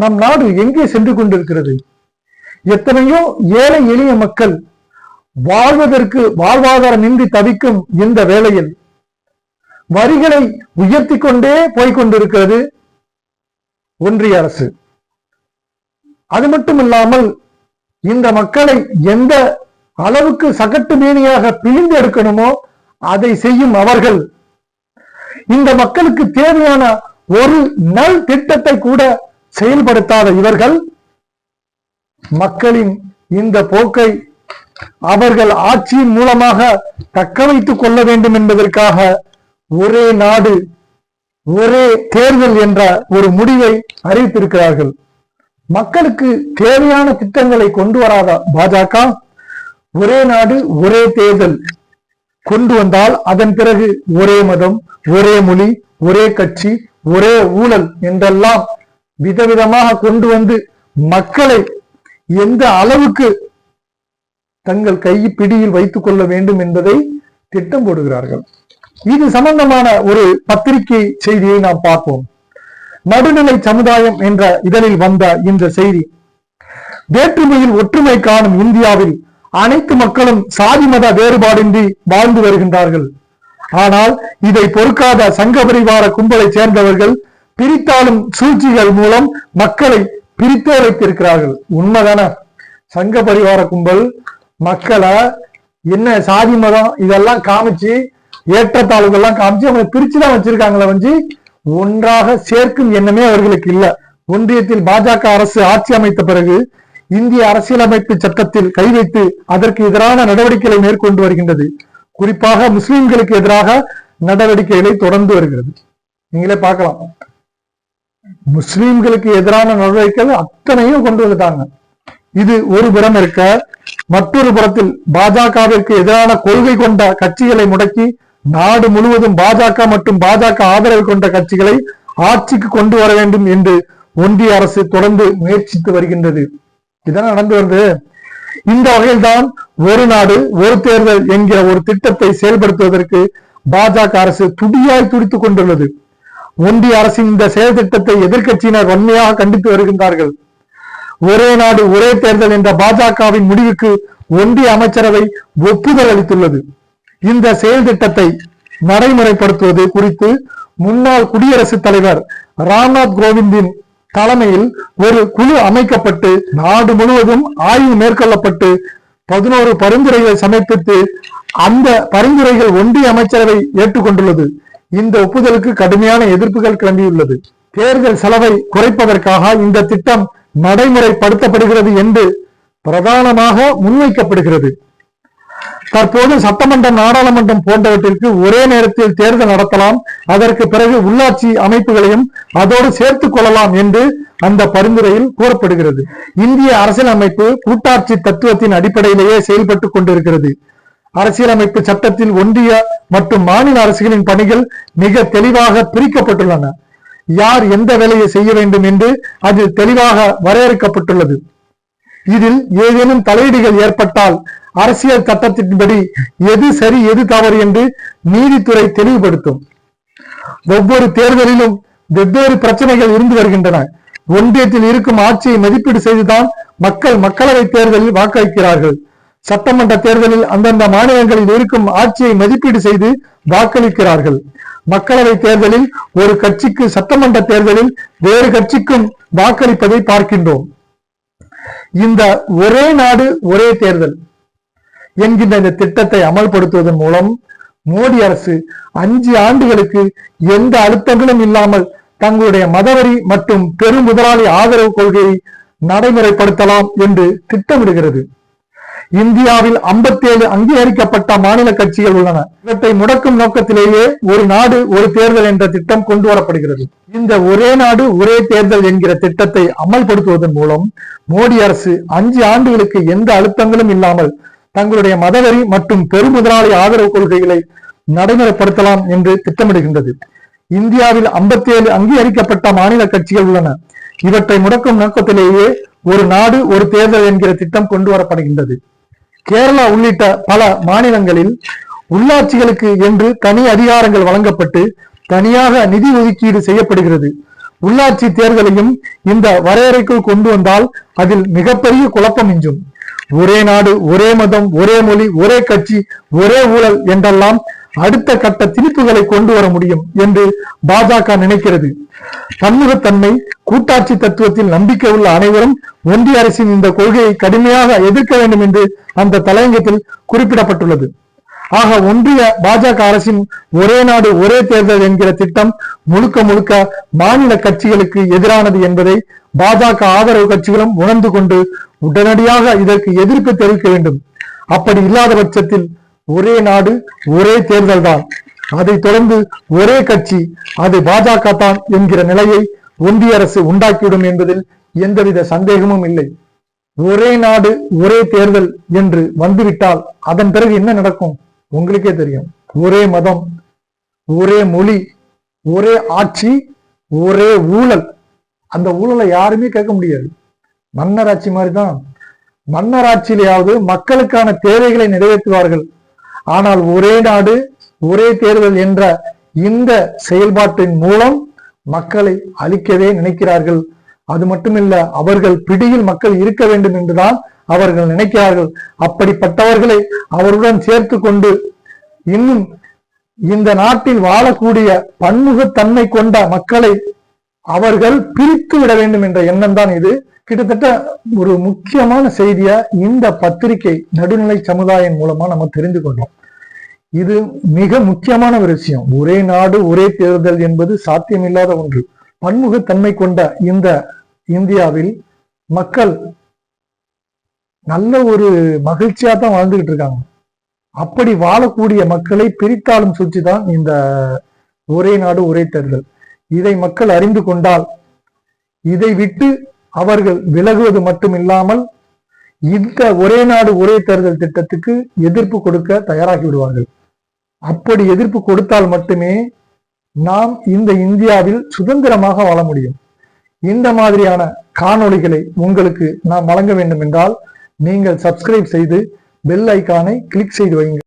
நம் நாடு எங்கே சென்று கொண்டிருக்கிறது? எத்தனையோ ஏழை எளிய மக்கள் வாழ்வதற்கு வாழ்வாதாரமின்றி தவிக்கும் இந்த வேளையில் வரிகளை உயர்த்தி கொண்டே போய்கொண்டிருக்கிறது ஒன்றிய அரசு. அது மட்டும் இல்லாமல் இந்த மக்களை எந்த அளவுக்கு சகட்டு மேனியாக பிழிந்து எடுக்கணுமோ அதை செய்யும் அவர்கள். இந்த மக்களுக்கு தேவையான ஒரு நல் திட்டத்தை கூட செயல்படுத்தாத இவர்கள் மக்களின் இந்த போக்கை அவர்கள் ஆட்சியின் மூலமாக தக்க வைத்துக் கொள்ள வேண்டும் என்பதற்காக ஒரே நாடு ஒரே தேர்தல் என்ற ஒரு முடிவை அறிவித்திருக்கிறார்கள். மக்களுக்கு தேவையான திட்டங்களை கொண்டு வராத பாஜக ஒரே நாடு ஒரே தேர்தல் கொண்டு வந்தால் அதன் பிறகு ஒரே மதம் ஒரே மொழி ஒரே கட்சி ஒரே ஊழல் என்றெல்லாம் விதவிதமாக கொண்டு வந்து மக்களை எந்த அளவுக்கு தங்கள் கை பிடியில் வைத்துக் கொள்ள வேண்டும் என்பதை திட்டம் போடுகிறார்கள். இது சம்பந்தமான ஒரு பத்திரிகை செய்தியை நாம் பார்ப்போம். நடுநிலை சமுதாயம் என்ற இதழில் வந்த இந்த செய்தி வேற்றுமையில் ஒற்றுமை காணும் இந்தியாவில் அனைத்து மக்களும் சாதி மத வேறுபாடின்றி வாழ்ந்து வருகின்றார்கள். ஆனால் இதை பொறுக்காத சங்க பரிவார கும்பலை சேர்ந்தவர்கள் பிரித்தாலும் சூழ்ச்சிகள் மூலம் மக்களை பிரித்தே வைத்திருக்கிறார்கள் உண்மைதானே? சங்க பரிவார கும்பல் மக்களை என்ன சாதி மதம் இதெல்லாம் காமிச்சு ஏற்றத்தாழ்வுகள்லாம் காமிச்சு அவங்களை பிரிச்சுதான் வச்சிருக்காங்களே வந்து ஒன்றாக சேர்க்கும் எண்ணமே அவர்களுக்கு இல்ல. ஒன்றியத்தில் பாஜக அரசு ஆட்சி அமைத்த பிறகு இந்திய அரசியலமைப்பு சட்டத்தில் கை வைத்து அதற்கு எதிரான நடவடிக்கைகளை மேற்கொண்டு வருகின்றது. குறிப்பாக முஸ்லிம்களுக்கு எதிராக நடவடிக்கைகளை தொடர்ந்து வருகிறது. நீங்களே பார்க்கலாம். முஸ்லிம்களுக்கு எதிரான நடவடிக்கைகள் அத்தனையும் கொண்டு வந்துட்டாங்க. இது ஒரு புறம் இருக்க மற்றொரு புறத்தில் பாஜகவிற்கு எதிரான கொள்கை கொண்ட கட்சிகளை முடக்கி நாடு முழுவதும் பாஜக மற்றும் பாஜக ஆதரவு கொண்ட கட்சிகளை ஆட்சிக்கு கொண்டு வர வேண்டும் என்று ஒன்றிய அரசு தொடர்ந்து முயற்சித்து வருகின்றது. இதான் நடந்து வருது? இந்த வகையில்தான் ஒரு நாடு ஒரு தேர்தல் என்கிற ஒரு திட்டத்தை செயல்படுத்துவதற்கு பாஜக அரசு துடியாய் துடித்துக் கொண்டுள்ளது. ஒன்றிய அரசின் இந்த செயல் திட்டத்தை எதிர்க்கட்சியினர் வன்மையாக கண்டித்து வருகின்றார்கள். ஒரே நாடு ஒரே தேர்தல் என்ற பாஜகவின் முடிவுக்கு ஒன்றிய அமைச்சரவை ஒப்புதல் அளித்துள்ளது. இந்த செயல் திட்டத்தை நடைமுறைப்படுத்துவது குறித்து முன்னாள் குடியரசுத் தலைவர் ராம்நாத் கோவிந்தின் தலைமையில் ஒரு குழு அமைக்கப்பட்டு நாடு முழுவதும் ஆய்வு மேற்கொள்ளப்பட்டு பதினோரு பரிந்துரைகளை சமர்ப்பித்து அந்த பரிந்துரைகள் ஒன்றிய அமைச்சரவை ஏற்றுக்கொண்டுள்ளது. இந்த ஒப்புதலுக்கு கடுமையான எதிர்ப்புகள் கிளம்பியுள்ளது. தேர்தல் செலவை குறைப்பதற்காக இந்த திட்டம் நடைமுறைப்படுத்தப்படுகிறது என்று பிரதானமாக முன்வைக்கப்படுகிறது. தற்போது சட்டமன்றம் நாடாளுமன்றம் போன்றவற்றிற்கு ஒரே நேரத்தில் தேர்தல் நடத்தலாம். அதற்கு பிறகு உள்ளாட்சி அமைப்புகளையும் அதோடு சேர்த்துக் கொள்ளலாம் என்று அந்த பரிந்துரையில் கூறப்படுகிறது. இந்திய அரசியலமைப்பு கூட்டாட்சி தத்துவத்தின் அடிப்படையிலேயே செயல்பட்டுக் கொண்டிருக்கிறது. அரசியலமைப்பு சட்டத்தில் ஒன்றிய மற்றும் மாநில அரசுகளின் பணிகள் மிக தெளிவாக பிரிக்கப்பட்டுள்ளன. யார் எந்த வேலையை செய்ய வேண்டும் என்று அது தெளிவாக வரையறுக்கப்பட்டுள்ளது. இதில் ஏதேனும் தலையீடுகள் ஏற்பட்டால் அரசியல் சட்டத்தின்படி எது சரி எது தவறு என்று நீதித்துறை தெளிவுபடுத்தும். ஒவ்வொரு தேர்தலிலும் வெவ்வேறு பிரச்சனைகள் இருந்து வருகின்றன. ஒன்றியத்தில் இருக்கும் ஆட்சியை மதிப்பீடு செய்துதான் மக்கள் மக்களவை தேர்தலில் வாக்களிக்கிறார்கள். சட்டமன்ற தேர்தலில் அந்தந்த மாநிலங்களில் இருக்கும் ஆட்சியை மதிப்பீடு செய்து வாக்களிக்கிறார்கள். மக்களவை தேர்தலில் ஒரு கட்சிக்கு சட்டமன்ற தேர்தலில் வேறு கட்சிக்கும் வாக்களிப்பதை பார்க்கின்றோம். இந்த ஒரே நாடு ஒரே தேர்தல் என்கின்ற இந்த திட்டத்தை அமல்படுத்துவதன் மூலம் மோடி அரசு அஞ்சு ஆண்டுகளுக்கு எந்த அழுத்தங்களும் இல்லாமல் தங்களுடைய மதவரி மற்றும் பெரும் முதலாளி ஆதரவு கொள்கையை நடைமுறைப்படுத்தலாம் என்று திட்டமிடுகிறது. இந்தியாவில் 57 அங்கீகரிக்கப்பட்ட மாநில கட்சிகள் உள்ளன. இவற்றை முடக்கும் நோக்கத்திலேயே ஒரு நாடு ஒரு தேர்தல் என்ற திட்டம் கொண்டு வரப்படுகிறது. இந்த ஒரே நாடு ஒரே தேர்தல் என்கிற திட்டத்தை அமல்படுத்துவதன் மூலம் மோடி அரசு அஞ்சு ஆண்டுகளுக்கு எந்த அழுத்தங்களும் இல்லாமல் தங்களுடைய மதவரி மற்றும் பெருமுதலாளி ஆதரவு கொள்கைகளை நடைமுறைப்படுத்தலாம் என்று திட்டமிடுகின்றது. இந்தியாவில் 57 அங்கீகரிக்கப்பட்ட மாநில கட்சிகள் உள்ளன. இவற்றை முடக்கும் நோக்கத்திலேயே ஒரு நாடு ஒரு தேர்தல் என்கிற திட்டம் கொண்டு வரப்படுகின்றது. கேரளா உள்ளிட்ட பல மாநிலங்களில் உள்ளாட்சிகளுக்கு என்று தனி அதிகாரங்கள் வழங்கப்பட்டு தனியாக நிதி ஒதுக்கீடு செய்யப்படுகிறது. உள்ளாட்சி தேர்தலையும் இந்த வரையறைக்குள் கொண்டு வந்தால் அதில் மிகப்பெரிய குழப்பம் மிஞ்சும். ஒரே நாடு ஒரே மதம் ஒரே மொழி ஒரே கட்சி ஒரே ஊழல் என்றெல்லாம் அடுத்த கட்ட திணிப்புகளை கொண்டு வர முடியும் என்று பாஜக நினைக்கிறது. பன்முகத்தன்மை கூட்டாட்சி தத்துவத்தில் நம்பிக்கை உள்ள அனைவரும் ஒன்றிய அரசின் இந்த கொள்கையை கடுமையாக எதிர்க்க வேண்டும் என்று அந்த தலையங்கத்தில் குறிப்பிடப்பட்டுள்ளது. ஆக ஒன்றிய பாஜக அரசின் ஒரே நாடு ஒரே தேர்தல் என்கிற திட்டம் முழுக்க முழுக்க மாநில கட்சிகளுக்கு எதிரானது என்பதை பாஜக ஆதரவு கட்சிகளும் உணர்ந்து கொண்டு உடனடியாக இதற்கு எதிர்ப்பு தெரிவிக்க வேண்டும். அப்படி இல்லாத பட்சத்தில் ஒரே நாடு ஒரே தேர்தல் தான் அதைத் தொடர்ந்து ஒரே கட்சி அது பாஜக தான் என்கிற நிலையை ஒன்றிய அரசு உண்டாக்கிவிடும் என்பதில் எந்தவித சந்தேகமும் இல்லை. ஒரே நாடு ஒரே தேர்தல் என்று வந்துவிட்டால் அதன் பிறகு என்ன நடக்கும்? உங்களுக்கே தெரியும். ஒரே மதம் ஒரே மொழி ஒரே ஆட்சி ஒரே ஊழல். அந்த ஊழலை யாருமே கேட்க முடியாது. மன்னராட்சி மாதிரி தான் மன்னராட்சியிலேயாவது மக்களுக்கான தேவைகளை நிறைவேற்றுவார்கள். ஆனால் ஒரே நாடு ஒரே தேர்தல் என்ற இந்த செயல்பாட்டின் மூலம் மக்களை அழிக்கவே நினைக்கிறார்கள். அது மட்டுமில்ல அவர்கள் பிடியில் மக்கள் இருக்க வேண்டும் என்றுதான் அவர்கள் நினைக்கிறார்கள். அப்படிப்பட்டவர்களை அவருடன் சேர்த்து கொண்டு இன்னும் இந்த நாட்டில் வாழக்கூடிய பன்முகத்தன்மை கொண்ட மக்களை அவர்கள் பிரித்து விட வேண்டும் என்ற எண்ணம் தான் இது. கிட்டத்தட்ட ஒரு முக்கியமான செய்தியை இந்த பத்திரிகை நடுநிலை சமுதாயம் மூலமா நம்ம தெரிந்து கொண்டோம். இது மிக முக்கியமான ஒரு விஷயம். ஒரே நாடு ஒரே தேர்தல் என்பது சாத்தியமில்லாத ஒன்று. பன்முகத்தன்மை கொண்ட இந்த இந்தியாவில் மக்கள் நல்ல ஒரு மகிழ்ச்சியா தான் வாழ்ந்துகிட்டு இருக்காங்க. அப்படி வாழக்கூடிய மக்களை பிரித்தாலும் சுற்றி தான் இந்த ஒரே நாடு ஒரே தேர்தல். இதை மக்கள் அறிந்து கொண்டால் இதை விட்டு அவர்கள் விலகுவது மட்டுமில்லாமல் இந்த ஒரே நாடு ஒரே தேர்தல் திட்டத்துக்கு எதிர்ப்பு கொடுக்க தயாராகி விடுவார்கள். அப்படி எதிர்ப்பு கொடுத்தால் மட்டுமே நாம் இந்த இந்தியாவில் சுதந்திரமாக வாழ முடியும். இந்த மாதிரியான காணொளிகளை உங்களுக்கு நாம் வழங்க வேண்டும் என்றால் நீங்கள் சப்ஸ்கிரைப் செய்து பெல் ஐக்கானை கிளிக் செய்து வைங்க.